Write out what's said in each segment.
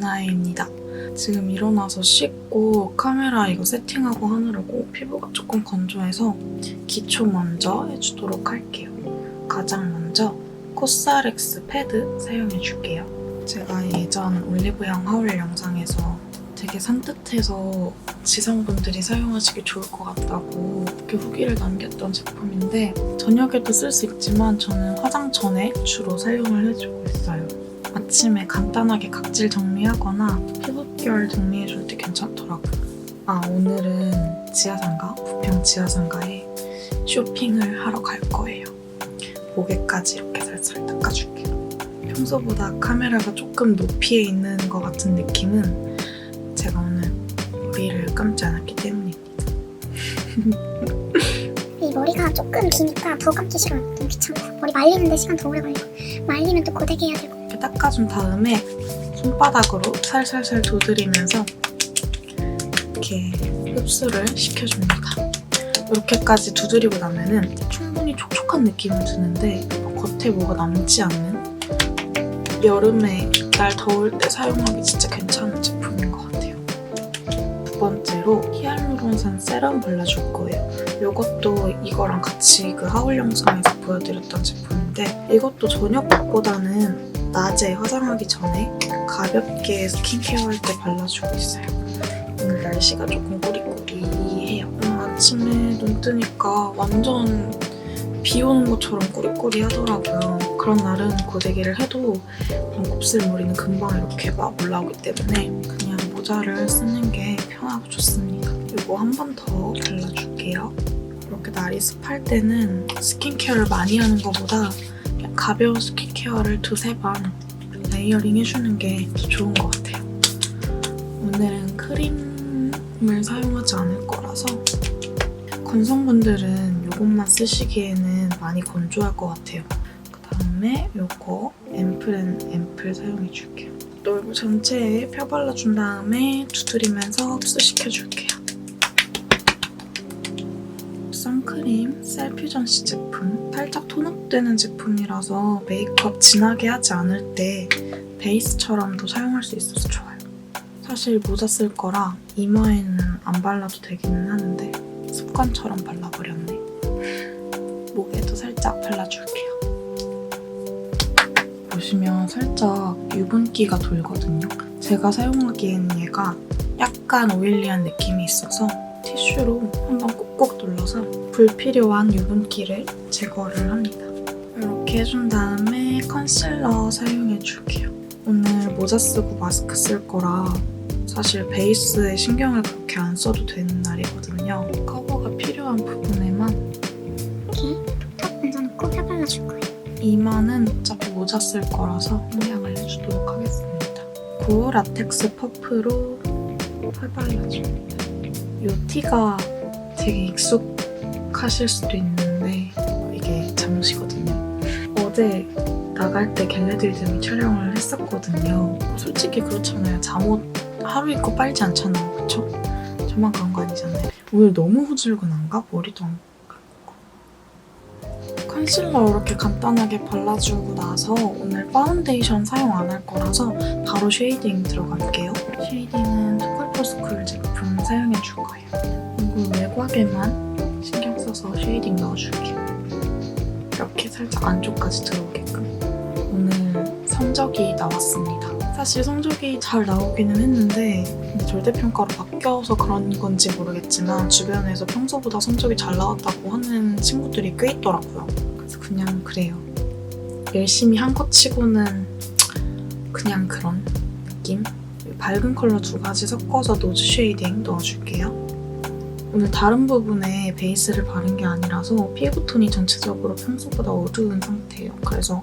나혜입니다. 지금 일어나서 씻고 카메라 이거 세팅하고 하느라고 피부가 조금 건조해서 기초 먼저 해주도록 할게요. 가장 먼저 코스알엑스 패드 사용해 줄게요. 제가 예전 올리브영 하울 영상에서 되게 산뜻해서 지성분들이 사용하시기 좋을 것 같다고 이렇게 후기를 남겼던 제품인데 저녁에도 쓸 수 있지만 저는 화장 전에 주로 사용을 해주고 있어요. 아침에 간단하게 각질 정리하거나 피부결 정리해줄 때 괜찮더라고요. 아 오늘은 지하상가, 부평 지하상가에 쇼핑을 하러 갈 거예요. 목에까지 이렇게 살살 닦아줄게요. 평소보다 카메라가 조금 높이에 있는 것 같은 느낌은 제가 오늘 머리를 감지 않았기 때문입니다. 이 머리가 조금 기니까 더 감기 싫어요. 너무 귀찮고 머리 말리는데 시간 더 오래 걸리고 말리면 또 고데기 해야 되고 이렇게 닦아준 다음에 손바닥으로 살살살 두드리면서 이렇게 흡수를 시켜줍니다. 이렇게까지 두드리고 나면은 충분히 촉촉한 느낌은 드는데 겉에 뭐가 남지 않는 여름에 날 더울 때 사용하기 진짜 괜찮은 제품인 것 같아요. 두 번째로 히알루론산 세럼 발라줄 거예요. 이것도 이거랑 같이 그 하울 영상에서 보여드렸던 제품인데 이것도 저녁보다는 낮에 화장하기 전에 가볍게 스킨케어 할 때 발라주고 있어요. 오늘 날씨가 조금 꾸리꾸리해요. 오늘 아침에 눈 뜨니까 완전 비 오는 것처럼 꾸리꾸리 하더라고요. 그런 날은 고데기를 해도 곱슬 머리는 금방 이렇게 막 올라오기 때문에 그냥 모자를 쓰는 게 편하고 좋습니다. 이거 한 번 더 발라줄게요. 이렇게 날이 습할 때는 스킨케어를 많이 하는 것보다 가벼운 스킨케어 를 두세 번 레이어링 해주는 게더 좋은 것 같아요. 오늘은 크림을 사용하지 않을 거라서 건성분들은 이것만 쓰시기에는 많이 건조할 것 같아요. 그 다음에 이거 앰플 사용해 줄게요. 또 이거 전체에 펴 발라준 다음에 두드리면서 흡수시켜줄게요. 선크림 셀퓨전시 제품 살짝 톤업되는 제품이라서 메이크업 진하게 하지 않을 때 베이스처럼도 사용할 수 있어서 좋아요. 사실 모자 쓸 거라 이마에는 안 발라도 되기는 하는데 습관처럼 발라버렸네. 목에도 살짝 발라줄게요. 보시면 살짝 유분기가 돌거든요. 제가 사용하기에는 얘가 약간 오일리한 느낌이 있어서 티슈로 한번 꾹꾹 눌러서 불필요한 유분기를 제거를 합니다. 이렇게 해준 다음에 컨실러 사용해줄게요. 오늘 모자 쓰고 마스크 쓸 거라 사실 베이스에 신경을 그렇게 안 써도 되는 날이거든요. 커버가 필요한 부분에만 이렇게 톡 얹어놓고 펴 발라줄 거예요. 이마는 어차피 모자 쓸 거라서 음량을 해주도록 하겠습니다. 고 라텍스 퍼프로 펄 발라줍니다. 이 티가 되게 익숙하실 수도 있는데 이게 잠시거든요. 어제 나갈 때 겟레디즘이 촬영을 했었거든요. 솔직히 그렇잖아요. 잠옷 하루 입고 빨지 않잖아요. 그쵸? 저만 그런 거 아니잖아요. 오늘 너무 후줄근한가? 머리도 안 컨실러 이렇게 간단하게 발라주고 나서 오늘 파운데이션 사용 안 할 거라서 바로 쉐이딩 들어갈게요. 쉐이딩은 투쿨포스쿨 제품 사용해 줄 거예요. 외곽에만 신경 써서 쉐이딩 넣어줄게요. 이렇게 살짝 안쪽까지 들어오게끔. 오늘 성적이 나왔습니다. 사실 성적이 잘 나오기는 했는데 절대평가로 바뀌어서 그런 건지 모르겠지만 주변에서 평소보다 성적이 잘 나왔다고 하는 친구들이 꽤 있더라고요. 그래서 그냥 그래요. 열심히 한 것 치고는 그냥 그런 느낌? 밝은 컬러 두 가지 섞어서 노즈 쉐이딩 넣어줄게요. 오늘 다른 부분에 베이스를 바른 게 아니라서 피부톤이 전체적으로 평소보다 어두운 상태예요. 그래서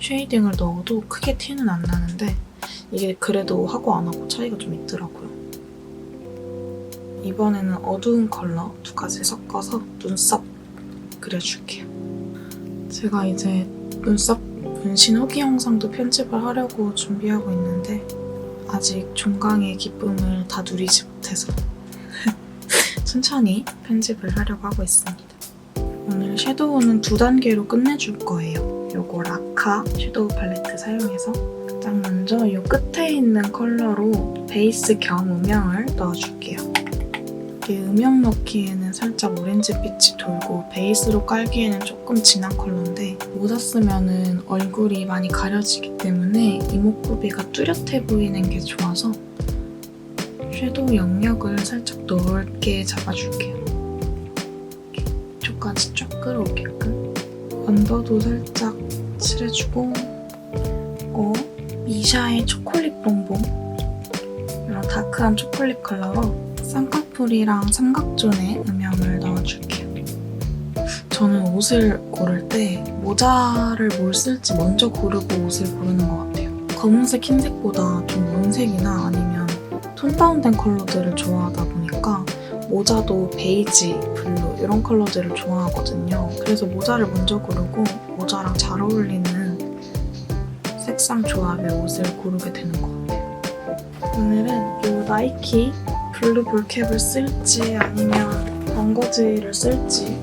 쉐이딩을 넣어도 크게 티는 안 나는데 이게 그래도 하고 안 하고 차이가 좀 있더라고요. 이번에는 어두운 컬러 두 가지 섞어서 눈썹 그려줄게요. 제가 이제 눈썹 문신 후기 영상도 편집을 하려고 준비하고 있는데 아직 종강의 기쁨을 다 누리지 못해서 천천히 편집을 하려고 하고 있습니다. 오늘 섀도우는 두 단계로 끝내줄 거예요. 요거 라카 섀도우 팔레트 사용해서 그 가장 먼저 이 끝에 있는 컬러로 베이스 겸 음영을 넣어줄게요. 이게 음영 넣기에는 살짝 오렌지빛이 돌고 베이스로 깔기에는 조금 진한 컬러인데 모자 쓰면은 얼굴이 많이 가려지기 때문에 이목구비가 뚜렷해 보이는 게 좋아서 섀도우 영역을 살짝 넓게 잡아줄게요. 이쪽까지 쭉 끌어오게끔 언더도 살짝 칠해주고 그리고 미샤의 초콜릿 봉봉 이런 다크한 초콜릿 컬러로 쌍꺼풀이랑 삼각존에 음영을 넣어줄게요. 저는 옷을 고를 때 모자를 뭘 쓸지 먼저 고르고 옷을 고르는 것 같아요. 검은색, 흰색보다 좀 원색이나 아니면 톤 다운된 컬러들을 좋아하다 보니까 모자도 베이지, 블루 이런 컬러들을 좋아하거든요. 그래서 모자를 먼저 고르고 모자랑 잘 어울리는 색상 조합의 옷을 고르게 되는 것 같아요. 오늘은 이 나이키 블루 볼캡을 쓸지 아니면 번거지를 쓸지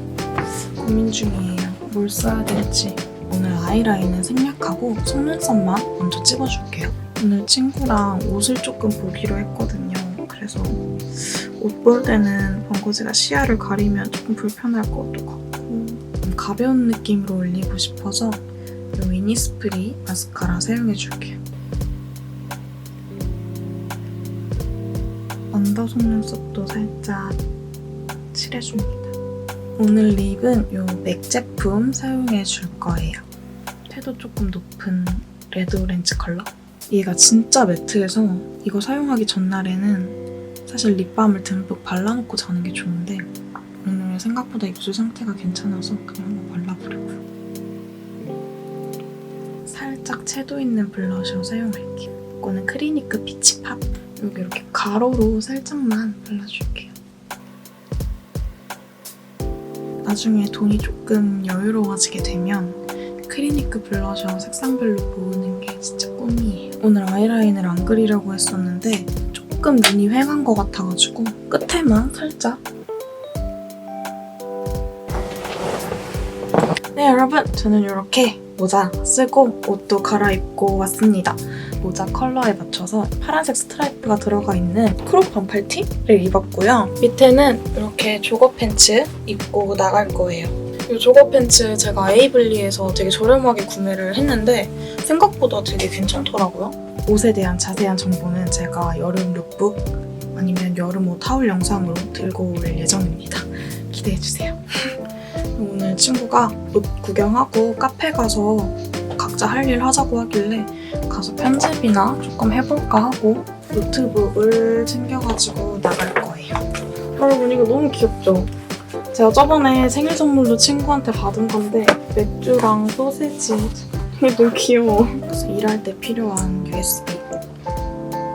고민 중이에요. 뭘 써야 될지. 오늘 아이라인은 생략하고 속눈썹만 먼저 찍어줄게요. 오늘 친구랑 옷을 조금 보기로 했거든요. 그래서 옷 볼 때는 번거지가 시야를 가리면 조금 불편할 것도 같고 좀 가벼운 느낌으로 올리고 싶어서 이 위니스프리 마스카라 사용해줄게요. 언더 속눈썹도 살짝 칠해줍니다. 오늘 립은 이 맥 제품 사용해 줄 거예요. 채도 조금 높은 레드 오렌지 컬러? 얘가 진짜 매트해서 이거 사용하기 전날에는 사실 립밤을 듬뿍 발라놓고 자는 게 좋은데 오늘 생각보다 입술 상태가 괜찮아서 그냥 한번 발라보려고요. 살짝 채도 있는 블러셔 사용할게요. 이거는 크리니크 피치팝 여기 이렇게 가로로 살짝만 발라줄게요. 나중에 돈이 조금 여유로워지게 되면 크리니크 블러셔 색상별로 고르는 게 진짜 꿈이에요. 오늘 아이라인을 안 그리려고 했었는데 조금 눈이 휑한 것 같아가지고 끝에만 살짝 네 여러분 저는 이렇게 모자 쓰고 옷도 갈아입고 왔습니다. 모자 컬러에 맞춰서 파란색 스트라이프가 들어가 있는 크롭 반팔티를 입었고요. 밑에는 이렇게 조거 팬츠 입고 나갈 거예요. 이 조거 팬츠 제가 에이블리에서 되게 저렴하게 구매를 했는데 생각보다 되게 괜찮더라고요. 옷에 대한 자세한 정보는 제가 여름 룩북 아니면 여름 옷 하울 영상으로 들고 올 예정입니다. 기대해주세요. 오늘 친구가 옷 구경하고 카페 가서 각자 할 일 하자고 하길래 가서 편집이나 조금 해볼까 하고 노트북을 챙겨가지고 나갈 거예요. 여러분 이거 너무 귀엽죠? 제가 저번에 생일 선물로 친구한테 받은 건데 맥주랑 소세지 너무 귀여워. 그래서 일할 때 필요한 USB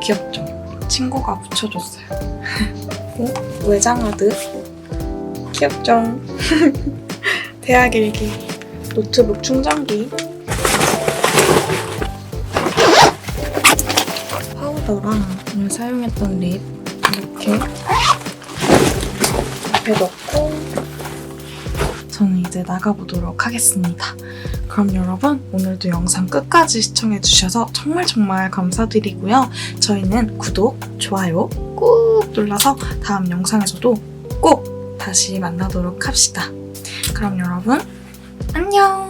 귀엽죠? 친구가 붙여줬어요. 그리고 외장하드 귀엽죠? 대학 일기 노트북 충전기 파우더랑 오늘 사용했던 립 이렇게 넣고 저는 이제 나가보도록 하겠습니다. 그럼 여러분 오늘도 영상 끝까지 시청해주셔서 정말 정말 감사드리고요. 저희는 구독, 좋아요 꾹 눌러서 다음 영상에서도 꼭 다시 만나도록 합시다. 그럼 여러분 안녕!